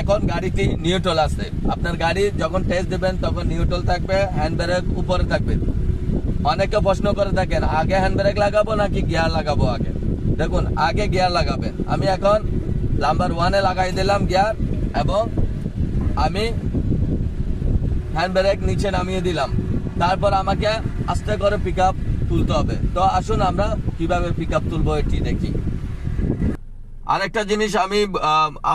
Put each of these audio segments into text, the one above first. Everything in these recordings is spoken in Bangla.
এখন গাড়িটি নিউট্রাল আছে। আপনার গাড়ি যখন টেস্ট দেবেন, তখন নিউট্রাল থাকবে হ্যান্ড ব্রেক উপরে থাকবে। অনেকে প্রশ্ন করে থাকেন, আগে হ্যান্ড ব্রেক লাগাবো নাকি গিয়ার লাগাবো আগে? দেখুন, আগে গিয়ার লাগাবেন। আমি এখন নাম্বার ওয়ানে লাগাই দিলাম গিয়ার এবং আমি হ্যান্ড ব্রেক নিচে নামিয়ে দিলাম। তারপর আমাকে আস্তে করে পিক আপ তুলতে হবে। তো আসুন আমরা কীভাবে পিক আপ তুলবো এটি দেখি। আরেকটা জিনিস আমি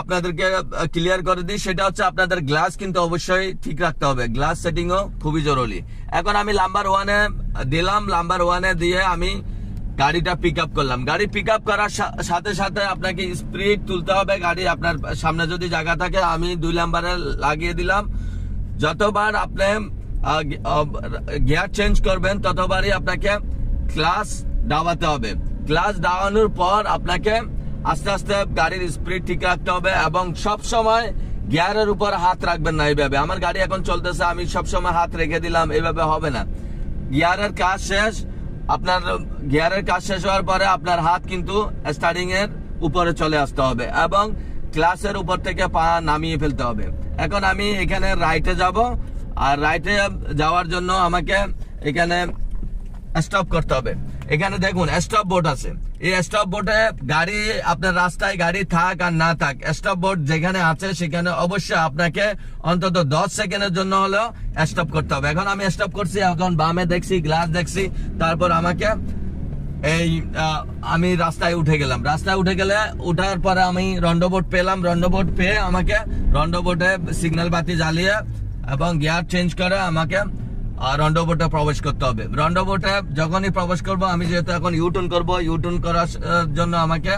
আপনাদেরকে ক্লিয়ার করে দিই, সেটা হচ্ছে আপনাদের গ্লাস কিন্তু অবশ্যই ঠিক রাখতে হবে। গ্লাস সেটিংও খুবই জরুরি। এখন আমি নাম্বার ওয়ানে দিলাম নাম্বার ওয়ানে দিয়ে আমি গাড়িটা পিক আপ করলাম। গাড়ি পিক আপ করার সাথে সাথে আপনাকে স্পিড তুলতে হবে। গাড়ি আপনার সামনে যদি জায়গা থাকে, আমি দুই নাম্বারে লাগিয়ে দিলাম। যতবার আপনি গিয়ার চেঞ্জ করবেন, ততবারই আপনাকে ক্লাস দাবাতে হবে। ক্লাস দাওয়ানোর পর আপনাকে আস্তে আস্তে গাড়ির স্পিড ঠিক রাখতে হবে এবং সব সময় গিয়ারের উপর হাত রাখবেন না এইভাবে। আমার গাড়ি এখন চলতেছে, আমি সব সময় হাত রেখে দিলাম, এইভাবে হবে না। গিয়ারের কাজ শেষ। আপনার গিয়ারের কাজ শেষ হওয়ার পরে আপনার হাত কিন্তু স্টার্টিং এর উপরে চলে আসতে হবে এবং ক্লাসের উপর থেকে পা নামিয়ে ফেলতে হবে। এখন আমি এখানে রাইটে যাব আর রাইটে যাওয়ার জন্য আমাকে এখানে স্টপ করতে হবে। এখানে দেখুন স্টপ বোর্ড আছে। এই স্টপ বোর্ডে গাড়ি, আপনার রাস্তায় গাড়ি থাক আর না থাক স্টপ বোর্ড যেখানে আছে সেখানে অবশ্যই আপনাকে অন্তত দশ সেকেন্ডের জন্য হলেও স্টপ করতে হবে। এখন আমি স্টপ করছি, এখন বামে দেখছি গ্লাস দেখছি, তারপর আমাকে এই আমি রাস্তায় উঠে গেলাম। রাস্তায় উঠে গেলে উঠার পরে আমি রন্ডবোর্ড পেলাম। রন্ডবোর্ড পেয়ে আমাকে রন্ডবোর্ডে সিগন্যাল বাতি জ্বালিয়ে এবং গিয়ার চেঞ্জ করে আমাকে রন্ডবোর্ডে প্রবেশ করতে হবে। রন্ডবোর্ডে যখনই প্রবেশ করব, আমি যেহেতু এখন ইউটার্ন করব ইউটার্ন করার জন্য আমাকে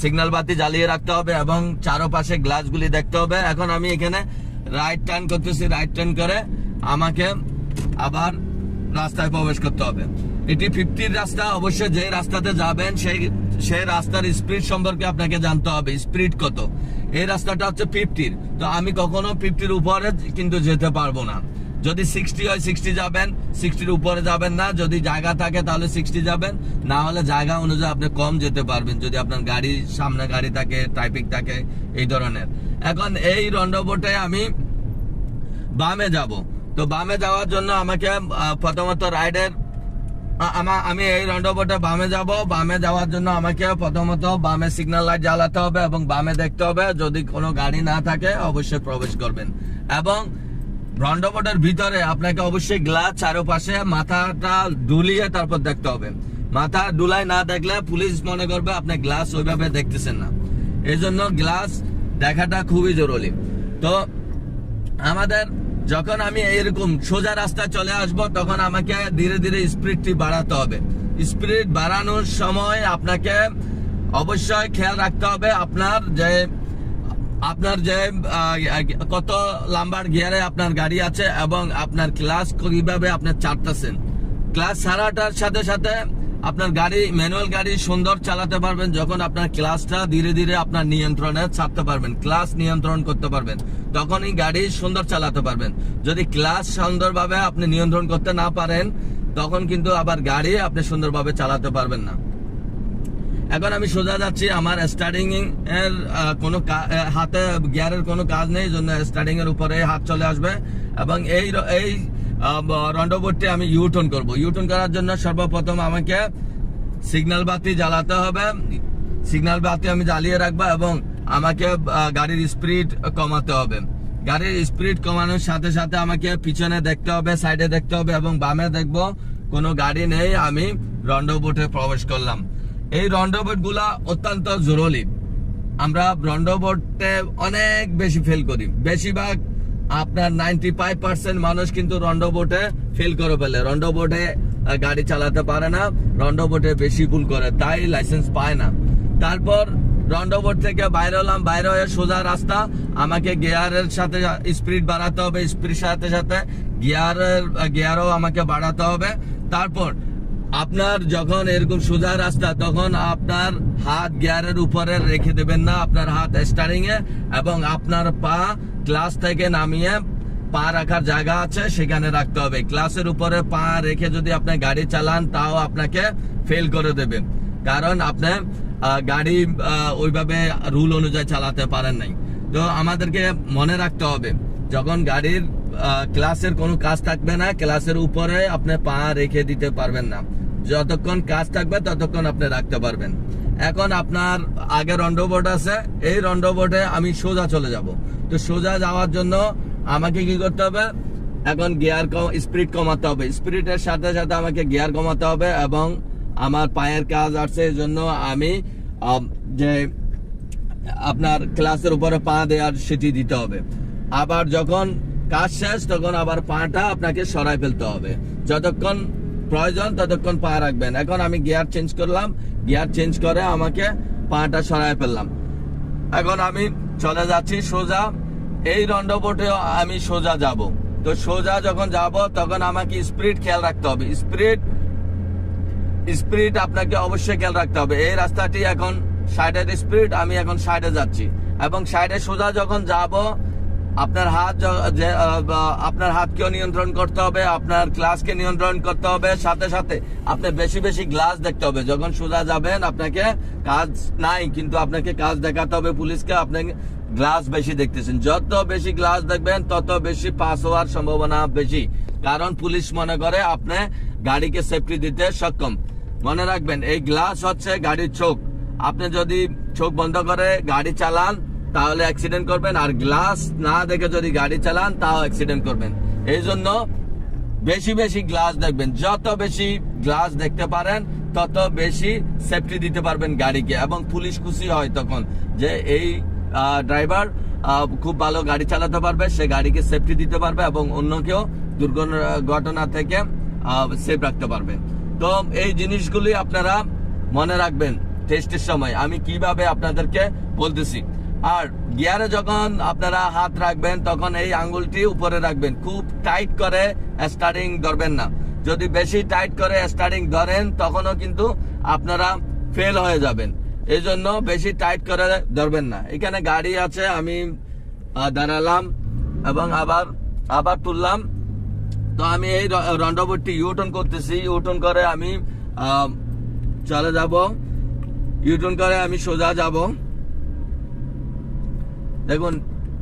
সিগন্যাল বাতি জ্বালিয়ে রাখতে হবে এবং চারপাশে গ্লাসগুলি দেখতে হবে। এখন আমি এখানে রাইট টার্ন করতেছি রাইট টার্ন করে আমাকে আবার রাস্তায় প্রবেশ করতে হবে। এটি ফিফটির রাস্তা, অবশ্যই যে রাস্তাতে যাবেন, সেই সেই রাস্তার স্পিড সম্পর্কে আপনাকে জানতে হবে স্পিড কত। এই রাস্তাটা হচ্ছে ফিফটির তো আমি কখনো ফিফটির উপরে কিন্তু যেতে পারব না। যদি সিক্সটি হয় সিক্সটি যাবেন সিক্সটির উপরে যাবেন না, যদি জায়গা থাকে তাহলে সিক্সটি যাবেন, না হলে জায়গা অনুযায়ী আপনি কম যেতে পারবেন, যদি আপনার গাড়ি সামনে গাড়ি থাকে ট্রাফিক থাকে, এই ধরনের। এখন এই রন্ডবোটে আমি বামে যাব। তো বামে যাওয়ার জন্য আমাকে প্রথমত রাইডের, আ- আমা- এই রন্ডবোটে বামে যাব। বামে যাওয়ার জন্য আমাকে প্রথমত বামে সিগন্যাল লাইট জ্বালাতে হবে এবং বামে দেখতে হবে। যদি কোনো গাড়ি না থাকে, অবশ্যই প্রবেশ করবেন। এবং রন্ডবোটের ভিতরে আপনাকে অবশ্যই গ্লাস চারপাশে মাথাটা ডুলিয়ে তারপর দেখতে হবে। মাথা ডুলাই না দেখলে পুলিশ মনে করবে আপনি গ্লাস ওইভাবে দেখতেছেন না। এই জন্য গ্লাস দেখাটা খুবই জরুরি। তো আমাদের যখন আমি এইরকম সোজা রাস্তায় চলে আসব, তখন আমাকে ধীরে ধীরে স্পিডটি বাড়াতে হবে। স্পিড বাড়ানোর সময় আপনাকে অবশ্যই খেয়াল রাখতে হবে আপনার যে আপনার যে কত লাম্বার গিয়ারে আপনার গাড়ি আছে এবং আপনার ক্লাস কীভাবে আপনি চাটতেছেন ক্লাস ছাড়াটার সাথে সাথে আপনার গাড়ি, ম্যানুয়াল গাড়ি সুন্দর চালাতে পারবেন, যখন আপনার ক্লাসটা ধীরে ধীরে আপনার নিয়ন্ত্রণে ছাড়তে পারবেন, ক্লাস নিয়ন্ত্রণ করতে পারবেন, তখনই গাড়ি সুন্দর চালাতে পারবেন। যদি ক্লাস সুন্দরভাবে আপনি নিয়ন্ত্রণ করতে না পারেন, তখন কিন্তু আবার গাড়ি আপনি সুন্দরভাবে চালাতে পারবেন না। এখন আমি সোজা যাচ্ছি, আমার স্টার্টিং এর কোনো হাতে গিয়ারের কোনো কাজ নেই জন্য স্টার্টিং এর উপরে হাত চলে আসবে। এবং এই এই রন্ডবোর্ডটি আমি ইউটার্ন করব। ইউটার্ন করার জন্য সর্বপ্রথম আমাকে সিগন্যাল বাতি জ্বালাতে হবে। সিগন্যাল বাতি আমি জ্বালিয়ে রাখব এবং আমাকে গাড়ির স্পিড কমাতে হবে। গাড়ির স্পিড কমানোর সাথে সাথে আমাকে পিছনে দেখতে হবে সাইডে দেখতে হবে এবং বামে দেখব, কোনো গাড়ি নেই, আমি রন্ডবোটে প্রবেশ করলাম। এই রন্ডবোটগুলা অত্যন্ত জরুরি। আমরা রন্ডবোটে অনেক বেশি ফেল করি। বেশিরভাগ আপনার নাইনটি ফাইভ পার্সেন্ট মানুষ কিন্তু রন্ডবোটে ফেল করে ফেলে। রন্ডবোটে গাড়ি চালাতে পারে না রন্ডবোটে বেশি ভুল করে, তাই লাইসেন্স পায় না। তারপর রন্ডবোট থেকে বাইরে হলাম, বাইরে হয়ে সোজা রাস্তা। আমাকে গিয়ারের সাথে স্পিড বাড়াতে হবে স্পিড সাথে সাথে গিয়ারের গিয়ারও আমাকে বাড়াতে হবে। তারপর আপনার যখন এরকম সোজা রাস্তা, তখন আপনার হাত গিয়ারের উপরে রেখে দেবেন না। আপনার হাত স্টারিং এ এবং আপনার পা ক্লাস থেকে নামিয়ে পা রাখার জায়গা আছে, সেখানে রাখতে হবে। ক্লাসের উপরে পা রেখে যদি আপনি গাড়ি চালান, তাও আপনাকে ফেল করে দেবে। কারণ আপনি গাড়ি ওইভাবে রুল অনুযায়ী চালাতে পারেন নাই। তো আমাদেরকে মনে রাখতে হবে, যখন গাড়ির ক্লাসের কোনো কাজ থাকবে না, ক্লাসের উপরে আপনি পা রেখে দিতে পারবেন না। যতক্ষণ কাজ থাকবে, ততক্ষণ আপনি রাখতে পারবেন। এখন আপনার আগে রন্ডবোর্ড আছে, এই রন্ডবোর্ডে আমি সোজা চলে যাব। তো সোজা যাওয়ার জন্য আমাকে কি করতে হবে? এখন গিয়ার স্পিড কমাতে হবে। স্পিডের সাথে সাথে আমাকে গিয়ার কমাতে হবে এবং আমার পায়ের কাজ আছে এই জন্য আমি যে আপনার ক্লাসের উপরে পা দেওয়ার সেটি দিতে হবে। আবার যখন কাজ শেষ, তখন আবার পাটা আপনাকে সরাই ফেলতে হবে। যতক্ষণ প্রয়োজন, ততক্ষণ পা রাখবেন। এখন আমি গিয়ার চেঞ্জ করলাম। গিয়ার চেঞ্জ করে আমাকে পাটা সরাই ফেললাম। এখন আমি চলে যাচ্ছি সোজা। এই রন্ডবোটেও আমি সোজা যাব। তো সোজা যখন যাব, তখন আমাকে স্পিড খেয়াল রাখতে হবে। স্পিড স্পিড আপনাকে অবশ্যই খেয়াল রাখতে হবে। এই রাস্তাটি এখন সাইডের স্পিড, আমি এখন সাইডে যাচ্ছি। এবং সাইডে সোজা যখন যাব আপনার হাত আপনার হাতকেও নিয়ন্ত্রণ করতে হবে, আপনার ক্লাসকে নিয়ন্ত্রণ করতে হবে। সাথে সাথে আপনি বেশি বেশি গ্লাস দেখতে হবে। যখন সোজা যাবেন, আপনাকে কাজ নাই, কিন্তু আপনাকে কাজ দেখাতে হবে পুলিশকে, আপনি গ্লাস বেশি দেখতেছেন। যত বেশি গ্লাস দেখবেন, তত বেশি পাস হওয়ার সম্ভাবনা বেশি। কারণ পুলিশ মনে করে আপনি গাড়িকে সেফটি দিতে সক্ষম। মনে রাখবেন, এই গ্লাস হচ্ছে গাড়ির চোখ। আপনি যদি চোখ বন্ধ করে গাড়ি চালান তাহলে অ্যাক্সিডেন্ট করবেন। আর গ্লাস না দেখে যদি গাড়ি চালান, তাও অ্যাক্সিডেন্ট করবেন। এই জন্য বেশি বেশি গ্লাস দেখবেন। যত বেশি গ্লাস দেখতে পারেন, তত বেশি সেফটি দিতে পারবেন গাড়িকে। এবং পুলিশ খুশি হয় তখন যে এই ড্রাইভার খুব ভালো গাড়ি চালাতে পারবে, সে গাড়িকে সেফটি দিতে পারবে এবং অন্যকেও দুর্ঘটনা থেকে সেফ রাখতে পারবে। তো এই জিনিসগুলি আপনারা মনে রাখবেন টেস্টের সময়। আমি কীভাবে আপনাদেরকে বলতেছি আর গিয়ারে যখন আপনারা হাত রাখবেন, তখন এই আঙ্গুলটি উপরে রাখবেন। খুব টাইট করে স্টার্টিং ধরবেন না। যদি বেশি টাইট করে স্টার্টিং ধরেন, তখনও কিন্তু আপনারা ফেল হয়ে যাবেন। এই জন্য বেশি টাইট করে ধরবেন না। এখানে গাড়ি আছে, আমি দাঁড়ালাম এবং আবার আবার তুললাম। তো আমি এই রন্ডবোর্ডটি ইউটন করতেছি। ইউটন করে আমি চলে যাব। ইউটন করে আমি সোজা যাব। দেখুন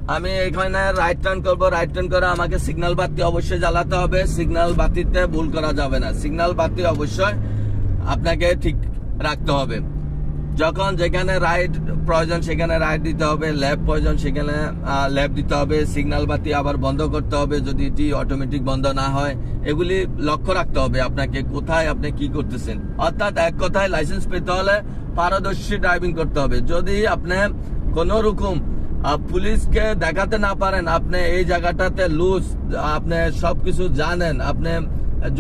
আমি এখানে রাইট টার্ন করব রাইট টার্ন করে আমাকে সিগন্যাল বাতি অবশ্যই জ্বালাতে হবে। সিগন্যাল বাতিতে ভুল করা যাবে না। সিগন্যাল বাতি অবশ্যই আপনাকে ঠিক রাখতে হবে। যখন যেখানে রাইট প্রয়োজন সেখানে রাইট দিতে হবে। ল্যাব প্রয়োজন সেখানে ল্যাব দিতে হবে। সিগন্যাল বাতি আবার বন্ধ করতে হবে। যদি এটি অটোমেটিক বন্ধ না হয় এগুলি লক্ষ্য রাখতে হবে আপনাকে কোথায় আপনি কি করতেছেন। অর্থাৎ এক কথায় লাইসেন্স পেতে হলে পারদর্শী ড্রাইভিং করতে হবে। যদি আপনি কোন রকম আহ, পুলিশকে দেখাতে না পারেন, আপনি এই জায়গাটাতে লুজ আপনি সবকিছু জানেন, আপনি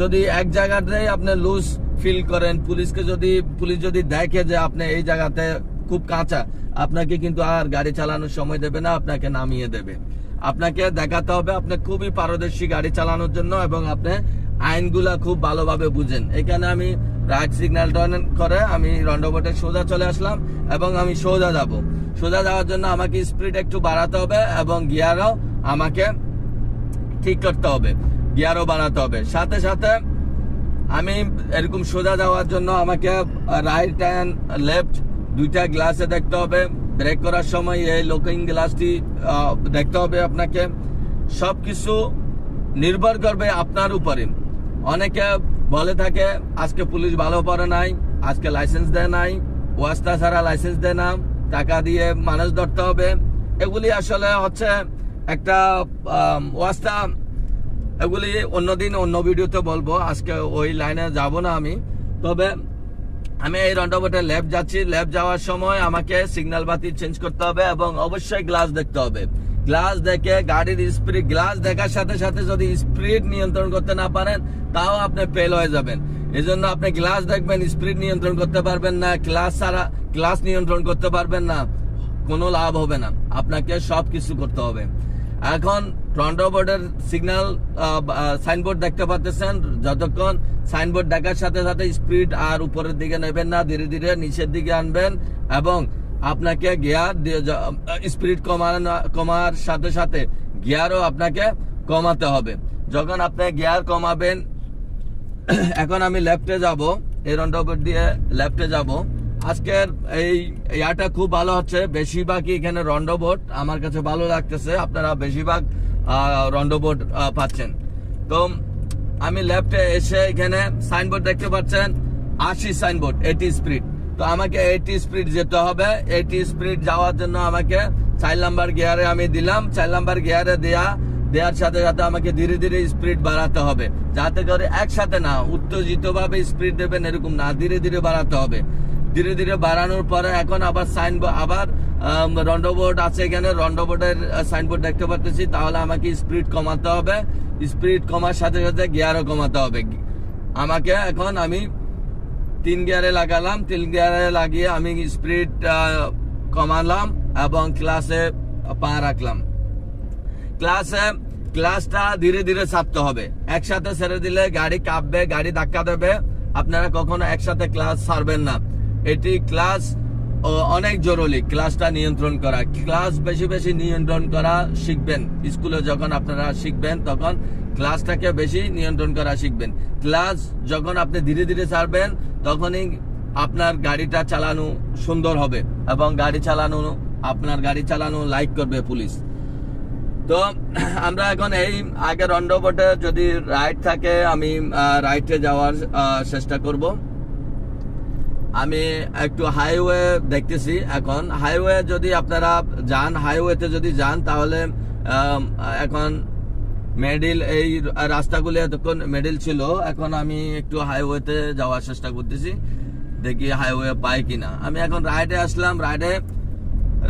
যদি এক জায়গাতে আপনি লুজ ফিল করেন, পুলিশকে যদি, পুলিশ যদি দেখে যে আপনি এই জায়গাতে খুব কাঁচা, আপনাকে কিন্তু আর গাড়ি চালানোর সময় দেবে না, আপনাকে নামিয়ে দেবে। আপনাকে দেখাতে হবে আপনি খুবই পারদর্শী গাড়ি চালানোর জন্য এবং আপনি আইনগুলা খুব ভালোভাবে বুঝেন। এখানে আমি রাইট সিগন্যাল করে আমি রন্ডবোটে সোজা চলে আসলাম এবং আমি সোজা যাব। সোজা যাওয়ার জন্য আমাকে স্পিড একটু বাড়াতে হবে এবং গিয়ারও আমাকে ঠিক করতে হবে, গিয়ারও বাড়াতে হবে। সাথে সাথে আমি এরকম সোজা যাওয়ার জন্য আমাকে রাইট অ্যান্ড লেফট দুইটা গ্লাসে দেখতে হবে। ব্রেক করার সময় এই লুকিং গ্লাসটি দেখতে হবে আপনাকে। সব কিছু নির্ভর করবে আপনার উপরে। অনেকে বলে থাকে, আজকে পুলিশ ভালো পড়ে নাই, আজকে লাইসেন্স দেয় নাই ওয়াস্তা ছাড়া লাইসেন্স দেয় না। টাকা দিয়ে মানুষ ধরতে হবে। এগুলি আসলে হচ্ছে একটা ওয়াস্তা। এগুলি অন্যদিন অন্য ভিডিওতে বলব। আজকে ওই লাইনে যাব না আমি। তবে আমি এই রন্ডবোটে ল্যাব যাচ্ছি। ল্যাব যাওয়ার সময় আমাকে সিগন্যাল বাতি চেঞ্জ করতে হবে এবং অবশ্যই গ্লাস দেখতে হবে। গ্লাস দেখে গাড়ির স্পিড, গ্লাস দেখার সাথে সাথে যদি স্পিড নিয়ন্ত্রণ করতে না পারেন, তাও আপনি ফেল হয়ে যাবেন। এই জন্য আপনি গ্লাস দেখবেন স্পিড নিয়ন্ত্রণ করতে পারবেন না গ্লাস ছাড়া গ্লাস নিয়ন্ত্রণ করতে পারবেন না, কোনো লাভ হবে না। আপনাকে সব কিছু করতে হবে। এখন বোর্ডের সিগন্যাল সাইনবোর্ড দেখতে পাচ্ছেন যতক্ষণ সাইনবোর্ড দেখার সাথে সাথে স্পিড আর উপরের দিকে নেবেন না, ধীরে ধীরে নিচের দিকে আনবেন এবং আপনাকে গিয়ার স্পিড কমানো, কমার সাথে সাথে গিয়ারও আপনাকে কমাতে হবে। যখন আপনি গিয়ার কমাবেন এখন আমি লেফটে যাব এই রন্ডাবোর্ড দিয়ে লেফটে যাব। আজকের এই ইয়াটা খুব ভালো হচ্ছে, বেশিরভাগই এখানে রন্ডবোট আমার কাছে ভালো লাগতেছে, আপনারা বেশিরভাগ রন্ডবোট পাচ্ছেন। তো আমি লেফটে এসে এখানে সাইনবোর্ড দেখতে পাচ্ছেন, আশি সাইনবোর্ড এইটি স্পিড তো আমাকে এইটি স্পিড যেতে হবে এইটি স্পিড যাওয়ার জন্য আমাকে চার নাম্বার গিয়ারে আমি দিলাম, চার নাম্বার গিয়ারে দেয়া দেওয়ার সাথে সাথে আমাকে ধীরে ধীরে স্পিড বাড়াতে হবে। যাতে করে একসাথে না উত্তেজিত ভাবে স্পিড দেবেন এরকম না, ধীরে ধীরে বাড়াতে হবে। ধীরে ধীরে বাড়ানোর পরে এখন আবার সাইনবোর্ড, আবার রন্ডবোর্ড আছে এখানে রন্ডবোর্ডের সাইনবোর্ড দেখতে পাচ্ছি তাহলে আমাকে স্পিড কমাতে হবে। স্পিড কমার সাথে সাথে গিয়ারও কমাতে হবে। আমাকে এখন আমি তিন গিয়ারে লাগালাম। তিন গিয়ারে লাগিয়ে আমি স্পিড কমালাম এবং ক্লাসে পা রাখলাম। ক্লাসে ক্লাসটা ধীরে ধীরে ছাড়তে হবে। একসাথে ছেড়ে দিলে গাড়ি কাঁপবে, গাড়ি ধাক্কা দেবে। আপনারা কখনো একসাথে ক্লাস ছাড়বেন না। এটি ক্লাস অনেক জরুরি। ক্লাসটা নিয়ন্ত্রণ করা। ক্লাস বেশি বেশি নিয়ন্ত্রণ করা শিখবেন। স্কুলে যখন আপনারা শিখবেন, তখন ক্লাসটাকে বেশি নিয়ন্ত্রণ করা শিখবেন। ক্লাস যখন আপনি ধীরে ধীরে ছাড়বেন, তখনই আপনার গাড়িটা চালানো সুন্দর হবে এবং গাড়ি চালানো, আপনার গাড়ি চালানো লাইক করবে পুলিশ। তো, আমরা এখন এই আগে রন্ডবোটে যদি রাইড থাকে, আমি রাইটে যাওয়ার চেষ্টা করব। আমি একটু হাইওয়ে দেখতেছি এখন। হাইওয়ে যদি আপনারা যান হাইওয়েতে যদি যান, তাহলে এখন মেডিল এই রাস্তাগুলি এতক্ষণ মেডিল ছিল। এখন আমি একটু হাইওয়েতে যাওয়ার চেষ্টা করতেছি। দেখি হাইওয়ে পাই কিনা। আমি এখন রাইডে আসলাম। রাইডে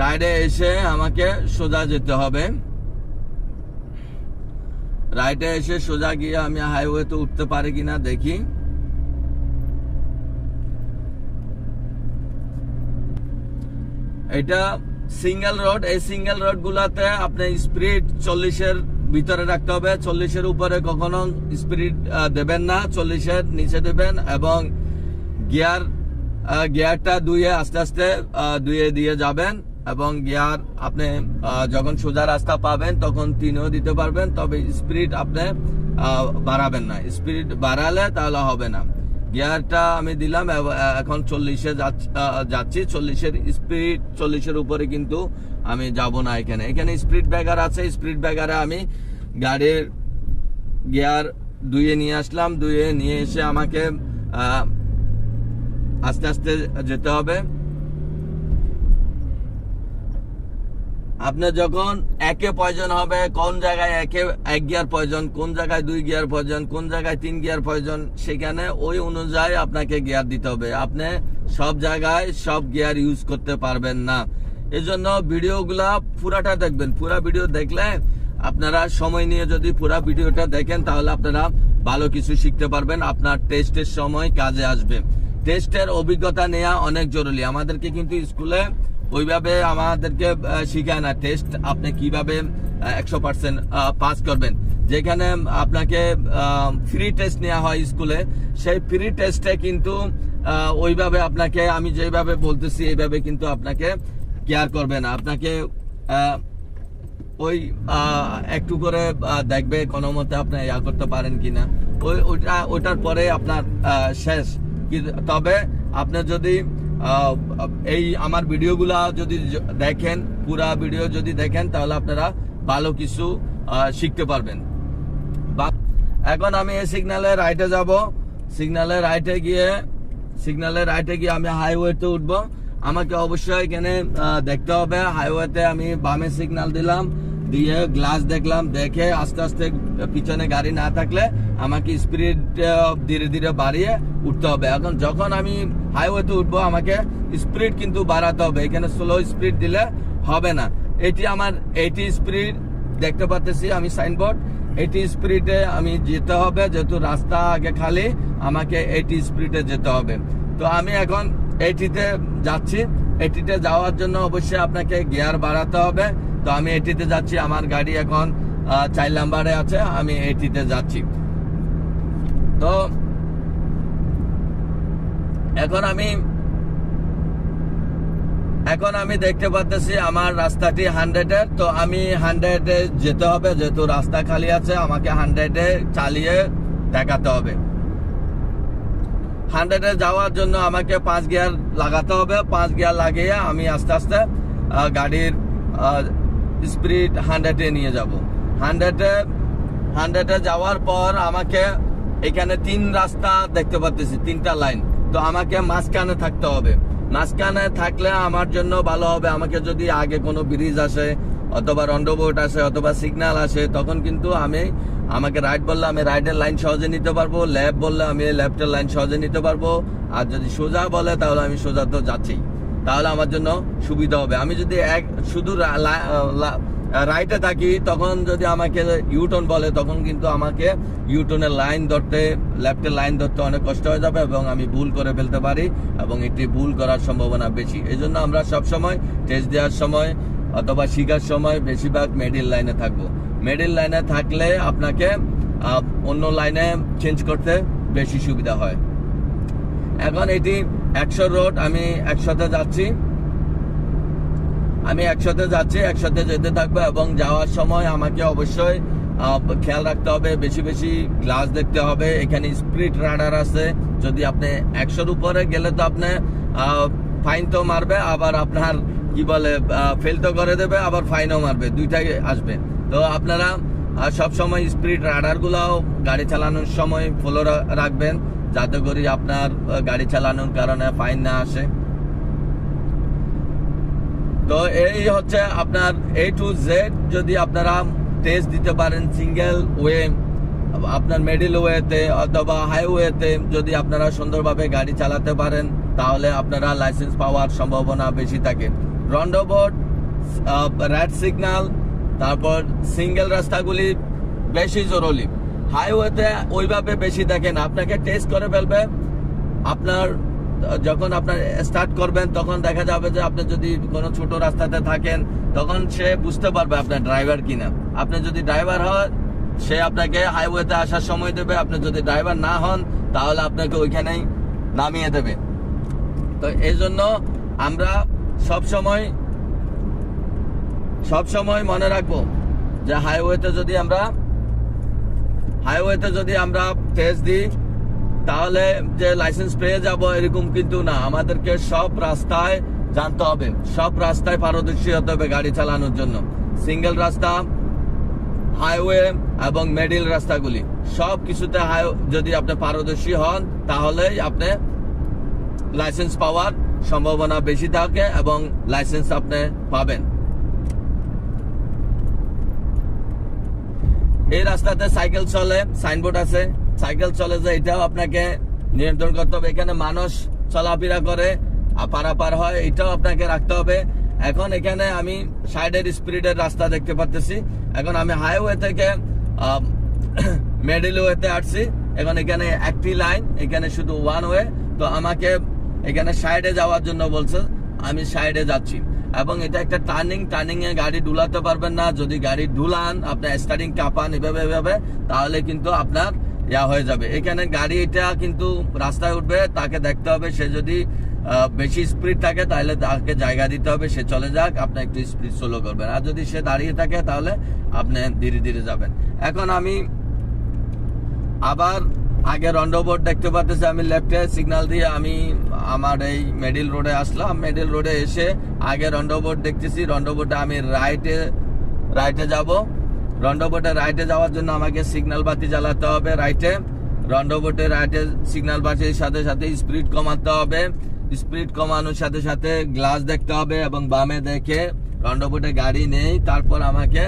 রাইডে এসে আমাকে সোজা যেতে হবে। রাইটে এসে সোজা গিয়ে আমি হাইওয়ে হাইওয়েতে উঠতে পারি কিনা দেখি। এটা সিঙ্গেল রোড এই সিঙ্গেল রোড গুলাতে আপনি স্পিড চল্লিশের ভিতরে রাখতে হবে। চল্লিশের উপরে কখনো স্পিড দেবেন না। চল্লিশের নিচে দেবেন এবং গিয়ার গিয়ারটা দুইয়ে আস্তে আস্তে দুইয়ে দিয়ে যাবেন। এবং গিয়ার আপনি যখন সোজা রাস্তা পাবেন, তখন তিনও দিতে পারবেন, তবে স্পিড আপনি বাড়াবেন না। স্পিড বাড়ালে তাহলে হবে না। গিয়ারটা আমি দিলাম এখন চল্লিশে যাচ্ছি চল্লিশের স্পিড, চল্লিশের উপরে কিন্তু আমি যাব না এখানে। এখানে স্পিড ব্রেকার আছে, স্পিড ব্রেকারে আমি গাড়ির গিয়ার দুইয়ে নিয়ে আসলাম, দুইয়ে নিয়ে এসে আমাকে আস্তে আস্তে যেতে হবে। আপনার যখন একে প্রয়োজন হবে, কোন জায়গায় একে এক গিয়ার প্রয়োজন, কোন জায়গায় দুই গিয়ার প্রয়োজন, কোন জায়গায় তিন গিয়ার প্রয়োজন, সেখানে ওই অনুযায়ী আপনাকে গিয়ার দিতে হবে। আপনি সব জায়গায় সব গিয়ার ইউজ করতে পারবেন না। এজন্য ভিডিওগুলা পুরাটা দেখবেন। পুরা ভিডিও দেখলে আপনারা সময় নিয়ে যদি পুরা ভিডিওটা দেখেন, তাহলে আপনারা ভালো কিছু শিখতে পারবেন। আপনার টেস্টের সময় কাজে আসবে। টেস্টের অভিজ্ঞতা নেওয়া অনেক জরুরি। আমাদেরকে কিন্তু স্কুলে ওইভাবে আমাদেরকে শিখায় না। টেস্ট আপনি কীভাবে একশো পার্সেন্ট পাস করবেন। যেখানে আপনাকে ফ্রি টেস্ট নেওয়া হয় স্কুলে সেই ফ্রি টেস্টে কিন্তু ওইভাবে আপনাকে, আমি যেভাবে বলতেছি এইভাবে কিন্তু আপনাকে কেয়ার করবে না। আপনাকে ওই একটু করে দেখবে কোনো মতে আপনি ইয়া করতে পারেন কিনা। ওই, ওইটা, ওইটার পরে আপনার শেষ। তবে আপনি যদি এই আমার ভিডিওগুলা যদি দেখেন, পুরা ভিডিও যদি দেখেন, তাহলে আপনারা ভালো কিছু শিখতে পারবেন। এখন আমি এই সিগনালে রাইটে যাব। সিগনালে রাইটে গিয়ে, সিগনালে রাইটে গিয়ে আমি হাইওয়েতে উঠব। আমাকে অবশ্যই এখানে দেখতে হবে। হাইওয়েতে আমি বামে সিগনাল দিলাম। দিয়ে গ্লাস দেখলাম, দেখে আস্তে আস্তে পিছনে গাড়ি না থাকলে আমাকে স্পিড ধীরে ধীরে বাড়িয়ে উঠতে হবে। এখন যখন আমি হাইওয়েতে উঠবো, আমাকে স্পিড কিন্তু বাড়াতে হবে। এখানে স্লো স্পিড দিলে হবে না। এটি আমার এইটি স্পিড দেখতে পাচ্ছি আমি সাইনবোর্ড এইটি স্পিডে আমি যেতে হবে, যেহেতু রাস্তা আগে খালি, আমাকে এইটি স্পিডে যেতে হবে। তো আমি এখন এইটিতে যাচ্ছি। এটিতে যাওয়ার জন্য অবশ্যই আপনাকে গিয়ার বাড়াতে হবে। তো আমি এটিতে যাচ্ছি, আমার গাড়ি এখন চার নাম্বারে আছে, আমি এটিতে যাচ্ছি। তো এখন আমি এখন আমি দেখতে পাচ্ছি আমার রাস্তাটি হান্ড্রেডের তো আমি হান্ড্রেডে যেতে হবে, যেহেতু রাস্তা খালি আছে, আমাকে হান্ড্রেডে চালিয়ে দেখাতে হবে। হান্ড্রেডে যাওয়ার জন্য আমাকে পাঁচ গিয়ার লাগাতে হবে, পাঁচ গিয়ার লাগিয়ে আমি আস্তে আস্তে গাড়ির স্পিড হান্ড্রেডে নিয়ে যাব। হান্ড্রেডে হান্ড্রেডে যাওয়ার পর আমাকে এখানে তিন রাস্তা দেখতে পাচ্ছি তিনটা লাইন। তো আমাকে মাঝখানে থাকতে হবে। মাঝখানে থাকলে আমার জন্য ভালো হবে। আমাকে যদি আগে কোনো ব্রিজ আসে, অথবা রন্ডোবোট আসে, অথবা সিগন্যাল আসে, তখন কিন্তু আমি আমাকে রাইট বললে আমি রাইটের লাইন সহজে নিতে পারব, লেফট বললে আমি লেফটের লাইন সহজে নিতে পারব। আর যদি সোজা বলে, তাহলে আমি সোজা তো যাচ্ছি। তাহলে আমার জন্য সুবিধা হবে। আমি যদি এক, শুধু রাইটে থাকি, তখন যদি আমাকে ইউটন বলে, তখন কিন্তু আমাকে ইউটনের লাইন ধরতে লেফটের লাইন ধরতে অনেক কষ্ট হয়ে যাবে এবং আমি ভুল করে ফেলতে পারি এবং এটি ভুল করার সম্ভাবনা বেশি। এই জন্য আমরা সব সময় টেস্ট দেওয়ার সময় অথবা শিখার সময় বেশিরভাগ মিডিল লাইনে থাকব। মিডিল লাইনে থাকলে আপনাকে অন্য লাইনে চেঞ্জ করতে বেশি সুবিধা হয়। এখন এটি একশো রোড, আমি একশোতে যাচ্ছি। আমি একসাথে যাচ্ছি, একসাথে যেতে থাকব এবং যাওয়ার সময় আমাকে অবশ্যই খেয়াল রাখতে হবে, বেশি বেশি গ্লাস দেখতে হবে। এখানে স্পিড রাডার আছে। যদি আপনি একশোর উপরে গেলে তো আপনি ফাইন তো মারবে, আবার আপনার, কি বলে ফেল তো করে দেবে, আবার ফাইনও মারবে। দুইটাই আসবে। তো আপনারা সব সময় স্পিড রাডার গাড়ি চালানোর সময় ফলো রাখবেন। যাতে করে আপনার গাড়ি চালানোর কারণে ফাইন না আসে। তো এই হচ্ছে আপনার এ টু জেড যদি আপনারা টেস্ট দিতে পারেন সিঙ্গেল ওয়ে আপনার মিডিল ওয়েতে অথবা হাইওয়েতে যদি আপনারা সুন্দরভাবে গাড়ি চালাতে পারেন, তাহলে আপনারা লাইসেন্স পাওয়ার সম্ভাবনা বেশি থাকে। রন্ডোবোর্ড রেড সিগন্যাল তারপর সিঙ্গেল রাস্তাগুলি বেশি জরুরি। হাইওয়েতে ওইভাবে বেশি দেখেন। আপনাকে টেস্ট করে ফেলবে। আপনার, যখন আপনার স্টার্ট করবেন, তখন দেখা যাবে যে আপনি যদি কোনো ছোট রাস্তাতে থাকেন, তখন সে বুঝতে পারবে আপনার ড্রাইভার কিনা। আপনি যদি ড্রাইভার হয় সে আপনাকে হাইওয়েতে আসার সময় দেবে। আপনি যদি ড্রাইভার না হন, তাহলে আপনাকে ওইখানেই নামিয়ে দেবে। তো এই জন্য আমরা সব সময় সব সময় মনে রাখব যে হাইওয়েতে যদি আমরা হাইওয়েতে যদি আমরা টেস্ট দিই, তাহলে যে লাইসেন্স পেয়ে যাব এরকম কিন্তু না। আমাদেরকে সব রাস্তায় জানতে হবে। সব রাস্তায় পারদর্শী হতে হবে গাড়ি চালানোর জন্য। সিঙ্গেল রাস্তা হাইওয়ে এবং মেডিল রাস্তাগুলি। সব কিছুতে যদি আপনি পারদর্শী হন, তাহলেই আপনি লাইসেন্স পাওয়ার সম্ভাবনা বেশি থাকে এবং লাইসেন্স আপনি পাবেন। এই রাস্তাতে সাইকেল চলে, সাইনবোর্ড আছে। সাইকেল চলে যে এটাও আপনাকে নিয়ন্ত্রণ করতে হবে। এখানে মানুষ চলাফেরা করে পারাপার হয়, এটাও আপনাকে রাখতে হবে। এখন এখানে আমি সাইডের স্পিডের রাস্তা দেখতে পাচ্ছি এখন আমি হাইওয়ে থেকে মিডিল ওয়েতে আসছি। এখন এখানে একটি লাইন এখানে শুধু ওয়ান ওয়ে তো আমাকে এখানে সাইডে যাওয়ার জন্য বলছে, আমি সাইডে যাচ্ছি। এবং এটা একটা টার্নিং টার্নিং এ গাড়ি ডুলাতে পারবেন না। যদি গাড়ি ডুলান আপনার স্টার্টিং কাপান, এভাবে এভাবে, তাহলে কিন্তু আপনার ইয়া হয়ে যাবে। এখানে গাড়ি এটা কিন্তু রাস্তায় উঠবে, তাকে দেখতে হবে। সে যদি বেশি স্পিড থাকে, তাহলে তাকে জায়গা দিতে হবে। সে চলে যাক, আপনি একটু স্পিড স্লো করবেন। আর যদি সে দাঁড়িয়ে থাকে, তাহলে আপনি ধীরে ধীরে যাবেন। এখন আমি আবার আগে রন্ডোবোর্ড দেখতে পাচ্ছি আমি লেফটে সিগন্যাল দিয়ে আমি আমার এই মেডিল রোডে আসলাম। মিডিল রোডে এসে আগে রন্ডোবোর্ড দেখতেছি রন্ডোবোর্ডে আমি রাইটে রাইটে যাব। রন্ডোবোর্ডে রাইটে যাওয়ার জন্য আমাকে সিগন্যাল বাতি জ্বালাতে হবে রাইটে রন্ডোবোর্ডে রাইটে সিগন্যাল বাতির সাথে সাথে স্পিড কমাতে হবে। স্পিড কমানোর সাথে সাথে গ্লাস দেখতে হবে এবং বামে দেখে রন্ডোবোর্ডে গাড়ি নেই। তারপর আমাকে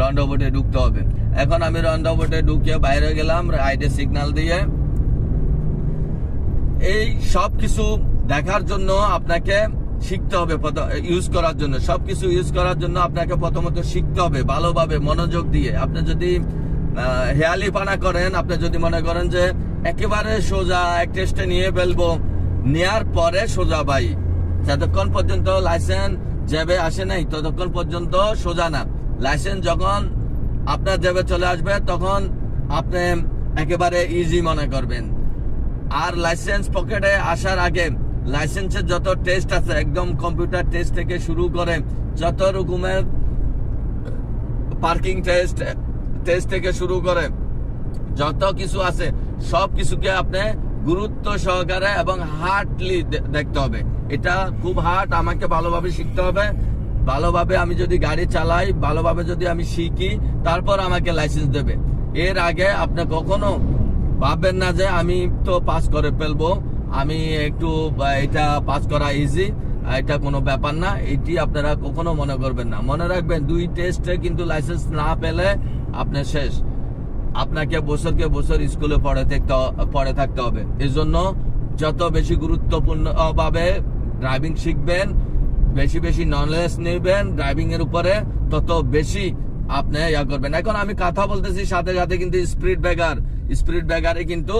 রন্ডোবোর্ডে ঢুকতে হবে। এখন আমি রন্ডোবোর্ডে ঢুকে বাইরে গেলাম রাইডে সিগন্যাল দিয়ে। এই সব কিছু দেখার জন্য আপনাকে শিখতে হবে ইউজ করার জন্য। সবকিছু ইউজ করার জন্য আপনাকে প্রথমত শিখতে হবে ভালোভাবে মনোযোগ দিয়ে। আপনি যদি হেয়ালি পানা করেন, আপনি যদি মনে করেন যে একেবারে সোজা এক টেস্টে নিয়ে ফেলব, নেয়ার পরে সোজা ভাই। যতক্ষণ পর্যন্ত লাইসেন্স জেবে আসে নাই, ততক্ষণ পর্যন্ত সোজা না। লাইসেন্স যখন আপনার জেবে চলে আসবে, তখন আপনি একেবারে ইজি মনে করবেন। আর লাইসেন্স পকেটে আসার আগে লাইসেন্সের যত টেস্ট আছে, একদম কম্পিউটার টেস্ট থেকে শুরু করে যত রকমের পার্কিং টেস্ট টেস্ট থেকে শুরু করে যত কিছু আছে, সব কিছুকে আপনি গুরুত্ব সহকারে এবং হার্টলি দেখতে হবে। এটা খুব হার্ড আমাকে ভালোভাবে শিখতে হবে। ভালোভাবে আমি যদি গাড়ি চালাই, ভালোভাবে যদি আমি শিখি, তারপর আমাকে লাইসেন্স দেবে। এর আগে আপনি কখনো ভাববেন না যে আমি তো পাস করে ফেলব, আমি একটু এটা পাস করা ইজি এটা কোনো ব্যাপার না, এটি আপনারা কখনো মনে করবেন না। মনে রাখবেন, দুই টেস্টে কিন্তু লাইসেন্স না পেলে আপনি শেষ। আপনাকে বছরকে বছর স্কুলে পড়ে থাকতে পড়ে থাকতে হবে। এই জন্য যত বেশি গুরুত্বপূর্ণ ভাবে ড্রাইভিং শিখবেন বেশি বেশি নলেজ নেবেন ড্রাইভিং এর উপরে, তত বেশি আপনি ইয়া করবেন। এখন আমি কথা বলতেছি সাথে সাথে কিন্তু স্পিড ব্রেকার স্পিড ব্রেকারে কিন্তু